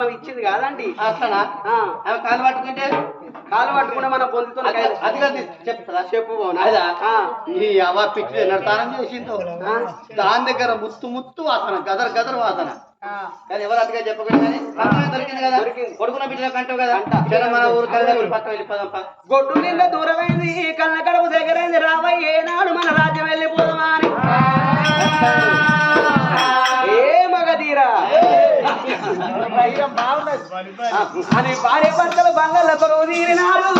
ఇచ్చింది కాదండి. ఆమె కాలు పట్టుకుంటే కాలు పట్టుకుంటే మన పొందుతో అది కాదు చెప్తా చెప్పు? అదా? ఈ అవ్వ పిచ్చి నడతానం చేసిందో? దాని దగ్గర ముత్తు ముత్తు వాసన గదర్ గదర్ వాసన. కానీ ఎవరు అదిగా పక్కనే దొరికింది కదా. కొడుకున్న బిడ్డ కంటావు కదా? అంట. మన ఊరు కళ్ళ పక్క వెళ్ళిపోదాం. గొడ్డు నిండా దూరమైంది కళ్ళ కడుపు దగ్గరైంది రావయ్య ఏనాడు మన రాజ్యం వెళ్ళిపోదామా అని. అని భార్య భర్తలు బంగాళతో తీరినాడు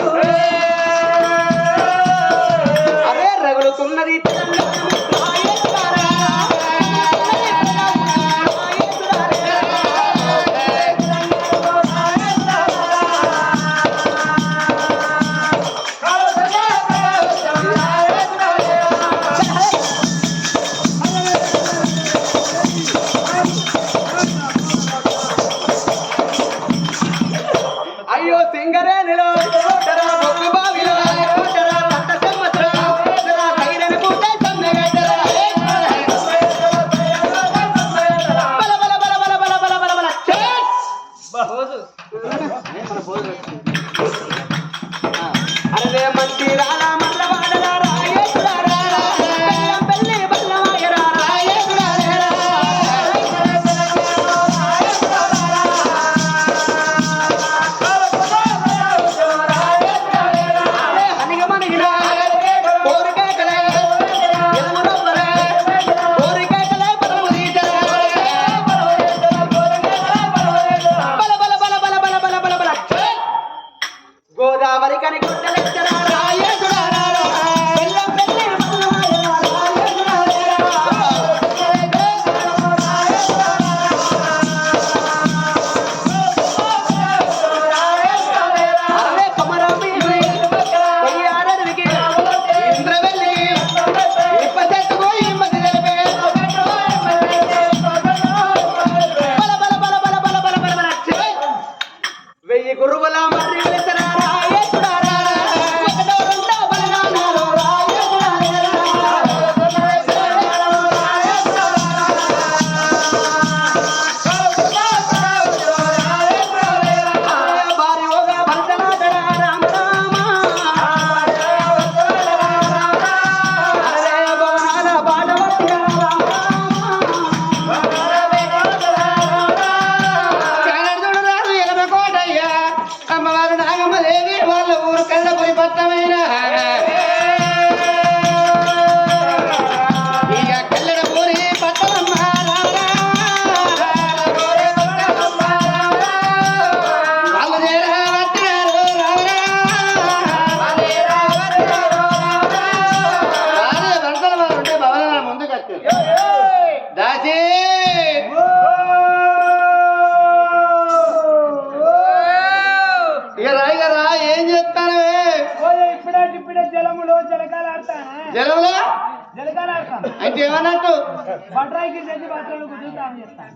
అదే రగులుతున్నది.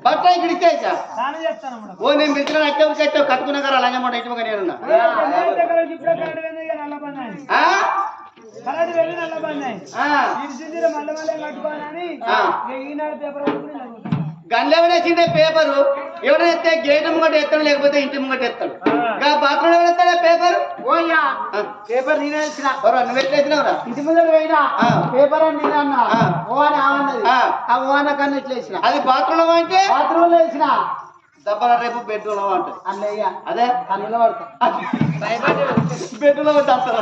బట్రాయి గిడితే ఓ నేను పిలిచిన అట్టెవరికి అయితే కట్టుకున్నా కదా లంజమాట ఇటుగా నేను గన్లేవనేసిండే పేపరు? ఎవడైతే గేట్ ముంగట ఎత్తాడు లేకపోతే ఇంటి ముంగట ఎత్తాడు గా బాత్రూమ్ ఎవడెత్తాడే పేపర్? ఓయ్యా. పేపర్ నేనే ఇచ్చిన నువ్వు ఎట్లా ఎత్తినావురా ఇంటి ముందర పోయినా. పేపర్ అని నేను అన్నా. ఓ అని ఆ. ఓ అన్న కన్నా ఇట్లా ఇచ్చిన అది బాత్రూమ్ అంటే బాత్రూమ్లో ఇచ్చిన దబ్బల రేపు బెడ్రూమ్ అంటది అన్నయ్య అదే? కన్నులో పడతా బెడ్రూమ్ అంటారు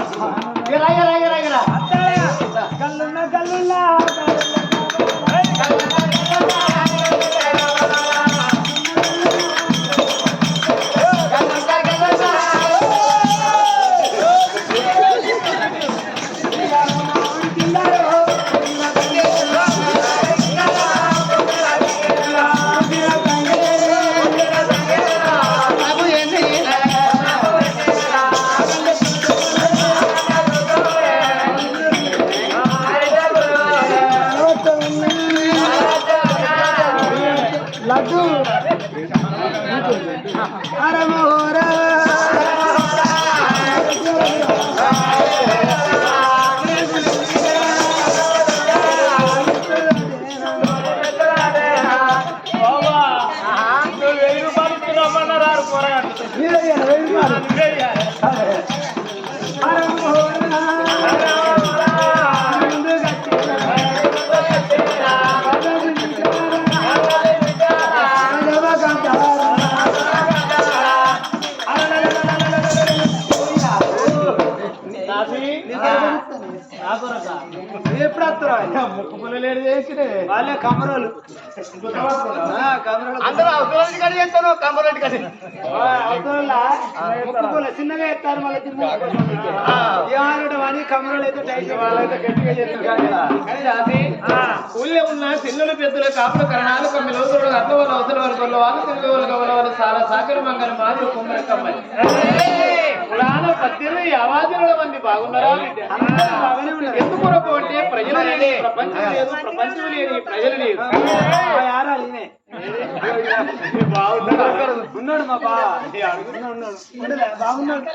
ఎరా ఎరా ఎరా ఎరా కల్లున్న కల్లుల్లా ముక్కు పుల్లలేడు చేసి వాళ్ళే కమరోలు. అందరూ అవసరానికి కానీ చేస్తాను కమ్మరెడ్డి కానీ ముక్కుపుల్ల చిన్నగా ఎత్తారు మళ్ళీ అని కమరోలు అయితే టైట్ వాళ్ళైతే గట్టిగా చేస్తారు ఊళ్ళో ఉన్న పెద్దల కాపుల కరణాలు కమ్మి లోతులు అట్ల వాళ్ళ అవసరం వరకు వాళ్ళ వాళ్ళు తిరిగి వాళ్ళు వాళ్ళు చాలా సాకర మంగళ మాది కుమ్మరి. పద్దెనిమిది అవాదిలో మంది బాగున్నారా. ఎందుకు అంటే ప్రజలు లేని ప్రపంచం లేదు ప్రపంచం లేని ప్రజలు లేదు ఉన్నాడు మా బా బాగున్నాడు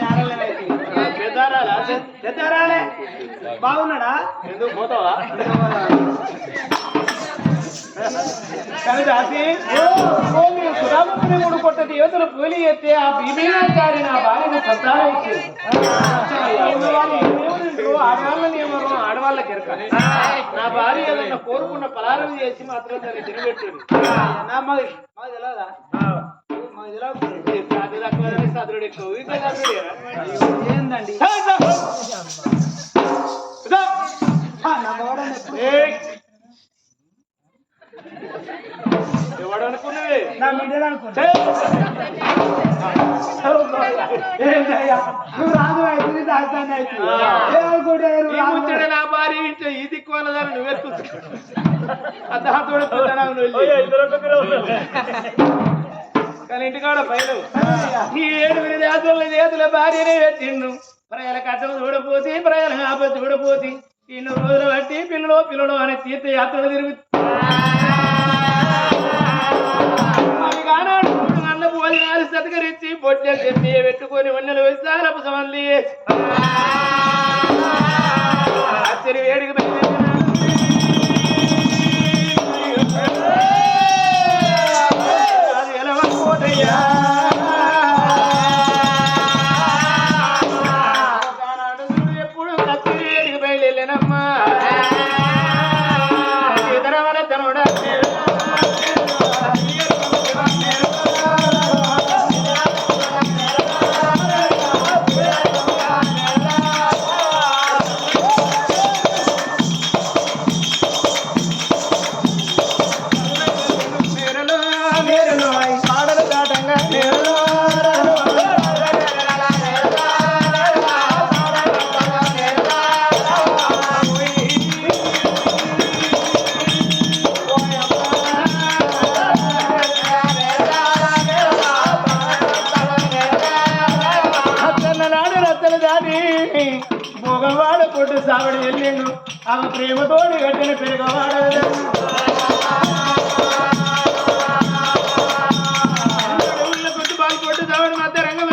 ఆ, పెద్దారాలా పెద్దారాలే బాగున్నాడా ఎందుకు పోతావా కానీ రాసి సుధాముఖుని మూడు కొట్ట దేవతలు పూలి ఎత్తే ఆ భీమేనాచారి నా భార్యను సంతానం ఇచ్చింది ఆడవాళ్ళ నియమం ఆడవాళ్ళకి ఎరక నా భార్య ఏదన్నా కోరుకున్న పలారం చేసి మాత్రం దాన్ని తినబెట్టింది నా మాది మాది తెలియదా ఏందండి! ఆ, నా మీడియా నువ్వు రాదు అయితే దాస్తాను అయితే ఏమనుకుంటారు ఈ ముచ్చట నా భార్య ఇంట్లో ఈ దిక్కు వాళ్ళదాన్ని నువ్వెత్తు అద్దహాతోడు కానీ ఇంటికాడ పైలు ఈ ఏడు మీద జాతుల చేతుల భార్యనే పెట్టిండు. ప్రజల కట్టం చూడపోతే ప్రజల ఆపద చూడపోతే ఇన్ని రోజులు బట్టి పిల్లడో పిల్లడో అనే తీర్థయాత్రలు తిరుగు అవి అన్న భోజనాలు సత్కరించి బొట్టెలు తెచ్చి పెట్టుకొని వన్నెలు వేసారపు సమంది అచ్చరి వేడికి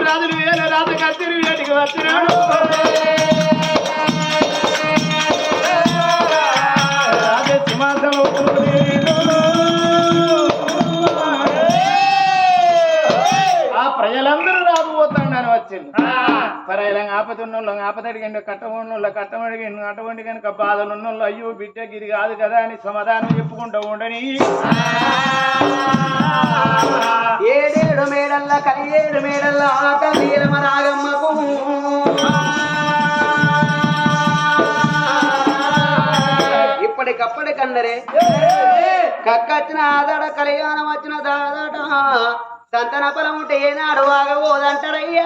రాజులు వేల రాత కత్తిరి వేటికి వచ్చినాడు. రాజ సింహాసనం ఆ ప్రజలందరూ రాబోతాడని వచ్చింది. ప్రజలంగా ఆపతున్నోళ్ళు ఆపతడిగండి కట్టమోళ్ళు కట్టమడిగండి అటువంటి కనుక బాధలున్నోళ్ళు అయ్యో బిడ్డ గిరి కాదు కదా అని సమాధానం చెప్పుకుంటూ ఉండని. ఏడేడు మేడల్ల కలియేడు మేడల్ల ఆట నీలమ రాగమ్మకు. ఇప్పటికప్పటి కందరే కక్కచ్చిన ఆదాడ కళ్యాణం వచ్చిన దాదాట. సంతన పొలం ఉంటే ఏనాడు వాగబోదంటారయ్యా.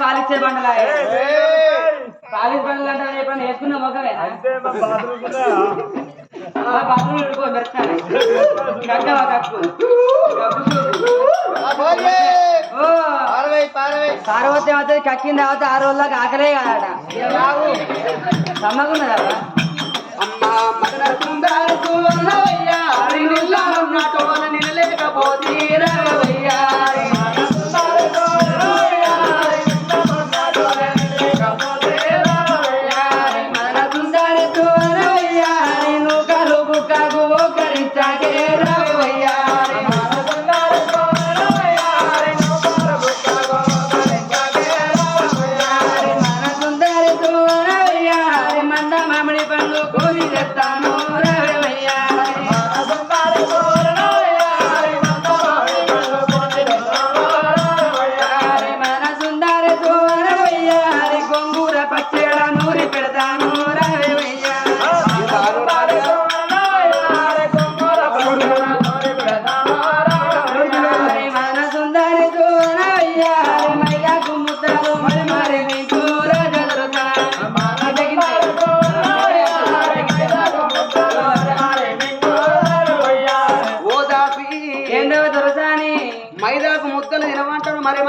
పాలిచ్చే బండలా పాలిస్ బండలు అంటే ఎప్పుడైనా వేసుకున్న మొక్కమే బాత్రూమ్ ఓ అవుతుంది కక్కింది అవుతుంది ఆరు రోజులకు ఆకలే కాదట సమ్మగున్నదా అమ్మా మదన సుందరి సువర్ణవయ్యా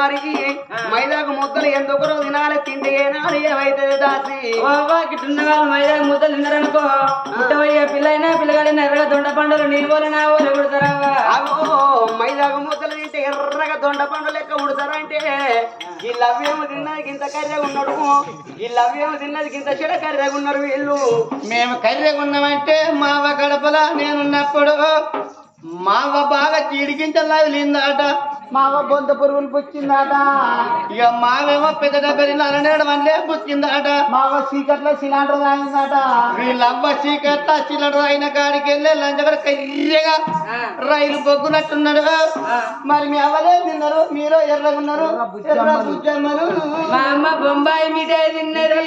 మరి మైదాకు ముద్దలు ఎందుకు తినాలి తిండి ఏనాడు ఏమైతుంది దాసి? గిట్టున్న వాళ్ళు మైదా ముద్దలు తిన్నారనుకో పుట్టబోయే పిల్లైనా పిల్లగాడైనా ఎర్రగా దొండ పండుగలు నీ పోలు నా పోలు కొడతారావా అవో మైదాకు ముద్దలు తింటే ఎర్రగా దొండ పండు లెక్క ఉడతారంటే ఈ లవ్యము తిన్నది ఇంత కర్రెగా ఉన్నాడు. ఈ లవ్యము తిన్నది ఇంత చెడ కర్రెగా ఉన్నారు వీళ్ళు. మేము కర్రెగా ఉన్నామంటే మావ గడపల నేనున్నప్పుడు మావ బాగా చీడికించలేదు లేదాట. మావ బొంత పురుగులు పుచ్చిందాట. ఇక మావేమో పెద్ద డబ్బరి నలనేడు వన్లే పుచ్చిందాట. మావ చీకట్లో సిలిండర్ తాగిందాట వీళ్ళవ్వ చీకట్ల సిలిండర్ అయిన కాడికి వెళ్ళి లంచగడ కర్రెగా రైలు బొగ్గునట్టున్నాడు మరి మీ అవ్వలే తిన్నారు మీరు ఎర్రగున్నారు ఎర్ర బుజ్జమ్మలు మా అమ్మ బొంబాయి మిఠాయి తిన్నది.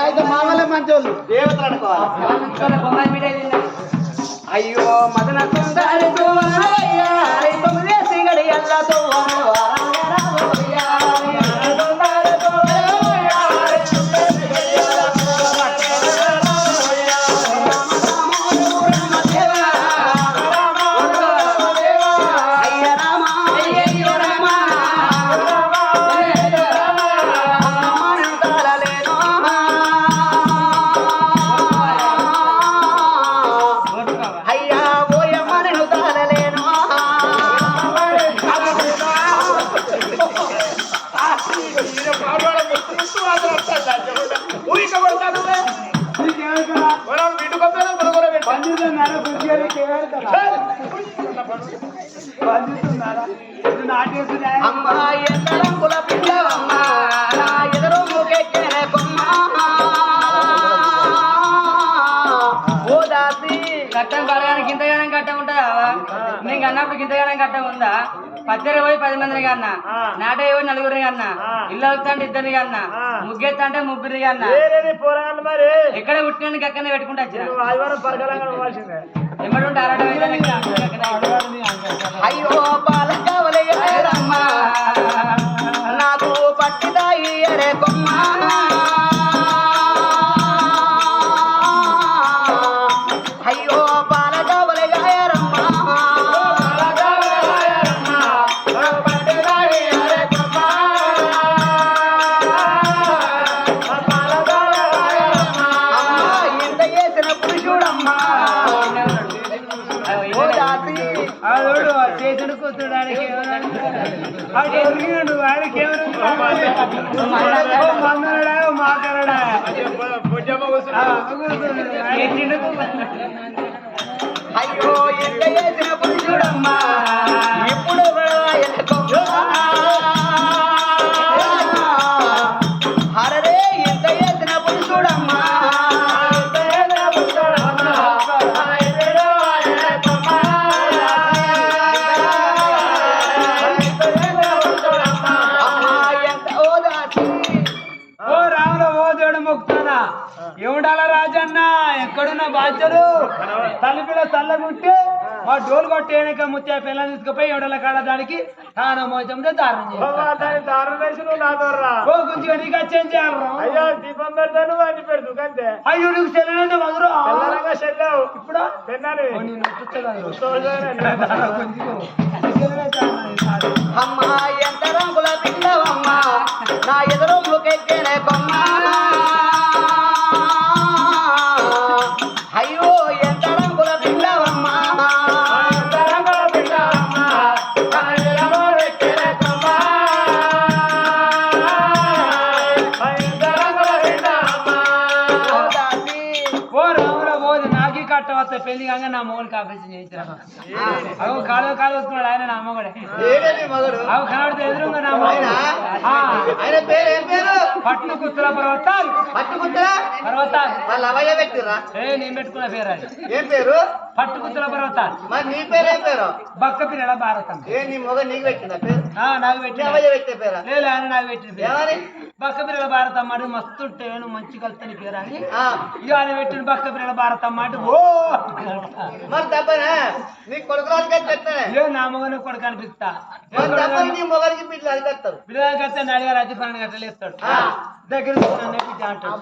అయితే మామలే మంచోళ్ళు. దేవతలు అనుకోవాలి? బొంబాయి మిఠాయి తిన్నది. అయ్యో మదన సుందరి తొమ్మిది సింగడి సిగడి ఎల్లతో వరవరవయ్యా. అయ్య కట్టం పడగానే ఇంతగానం కట్టం ఉంటుందా? నీకు అన్నప్పుడు ఇంతగానం కట్టం ఉందా? పచ్చరి పోయి పది మందిని కన్నా నాటే పోయి నలుగురిని కన్నా ఇల్లు అవుతాంటే ఇద్దరిని కన్నా ముగ్గెత్తా అంటే ముగ్గురిని కన్నా. మరి? ఎక్కడ పుట్టినందుకు అక్కడనే పెట్టుకుంటా వచ్చిన. ఆదివారం పరకలంగా పోవాల్సిందే. ఎమ్మడి ఉంటే అరవై అయ్యో అయ్యో ఎంత చేసిన పురుషుడమ్మా ఇప్పుడు బాధ్యులు తల్లిపిల్ల చల్లగుంటే మా డోలు కొట్టేయడానికి ముత్య పిల్లని తీసుకుపోయి ఎవడల కాడ దానికి తాను మోచంతో దారుణం ఓ నీకు వచ్చేం చేయాలి అయ్యో దీపం పెడతాను వాడిని పెడదు కంతే. అయ్యో నీకు సెలవుంటే మధురా తెల్లరంగా చెల్లావు. ఇప్పుడు? అమ్మా ఎంత రంగుల పిల్లవమ్మా. నా ఎదురు ముకెక్కిన కొమ్మ. అవు కాలు కాలు వస్తున్నాడు ఆయన నా అవు కనబడితే ఎదురుగా నా ఆయన? పేరు ఏం పేరు? పట్టు కుస్తుల పర్వతాలు. పట్టుకుంటారా పర్వతాలు. వాళ్ళ అవయ్య పెట్టిరా ఏ నేను పెట్టుకున్న పేరు అది ఏం పేరు? పట్టు కుస్తుల పర్వతాలు. మరి నీ పేరు ఏం పేరు? బక్క పిల్లల భారతం. ఏ నీ మొగ నీకు పెట్టిన పేరు? నాకు పెట్టిన అవయ్య పెట్టే పేరా? లేదు ఆయన నాకు పెట్టిన పేరు. బక్క పిల్లల భారతమ్మ అంటే మస్తు ఉంటే నువ్వు మంచి కలుతని పేరు అని ఆయన పెట్టిన బక్క పిల్లల భారతమ్మ అంటే ఓ మరి తప్పనే నీ కొడుకు ఇక నా మొగని కొడుకు అనిపిస్తా. నీ బిడ్డలు అది కట్టారు పిల్లలకి వస్తే నడిగా రాజపాలన గట్టలేస్తాడు ఆ. దగ్గర పిచ్చి అంటాడు.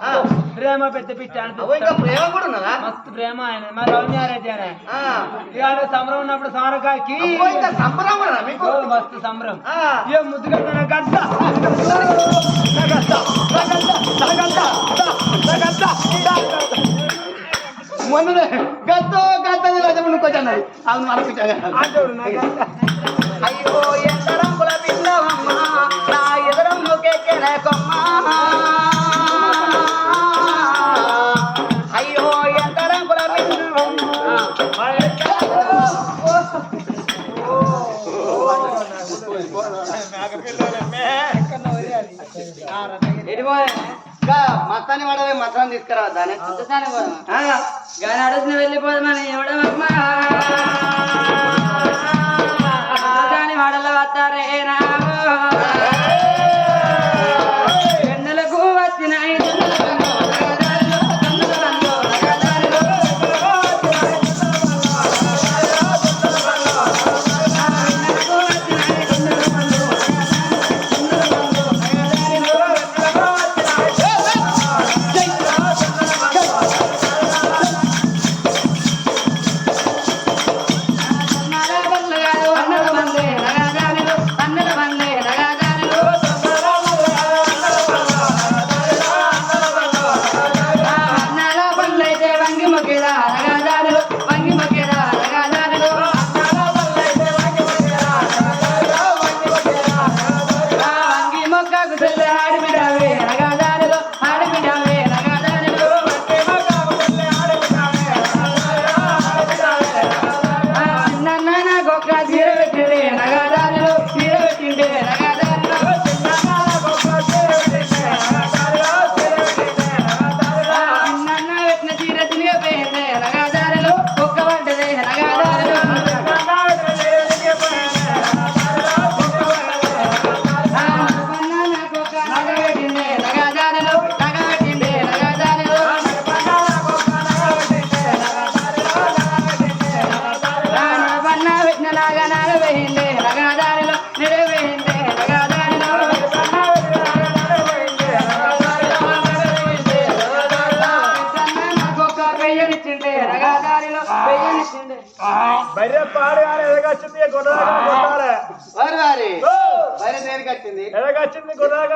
ప్రేమ పెద్ద పిచ్చి అంటాడు ప్రేమ కూడా ఉన్నదా? మస్తు ప్రేమ ఆయన. మా లవ్ మ్యారేజ్ ఆయన ఆయన సంబరం ఉన్నప్పుడు సమరకాకి సంబరం మస్తు సంబరం. ఆ, ఇక ముద్దుగా నా గద్ద నా గద్ద, నా గద్ద, అవును మనకు అంటాడు అయ్యో ఎంత కుల పిల్లవమ్మ నా ఎదురమ్ము కెక్కెన కొమ్మ వాడవే మతాన్ని తీసుకురా దాని గాని అడుగుతున్న వెళ్ళిపోదామని ఎవడమ్మా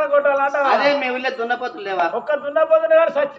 కొట్టాలంట అదే మీ ఊళ్ళో దున్నపోతులు లేవా? ఒక్క దున్నపోతుంది కానీ సచ్చి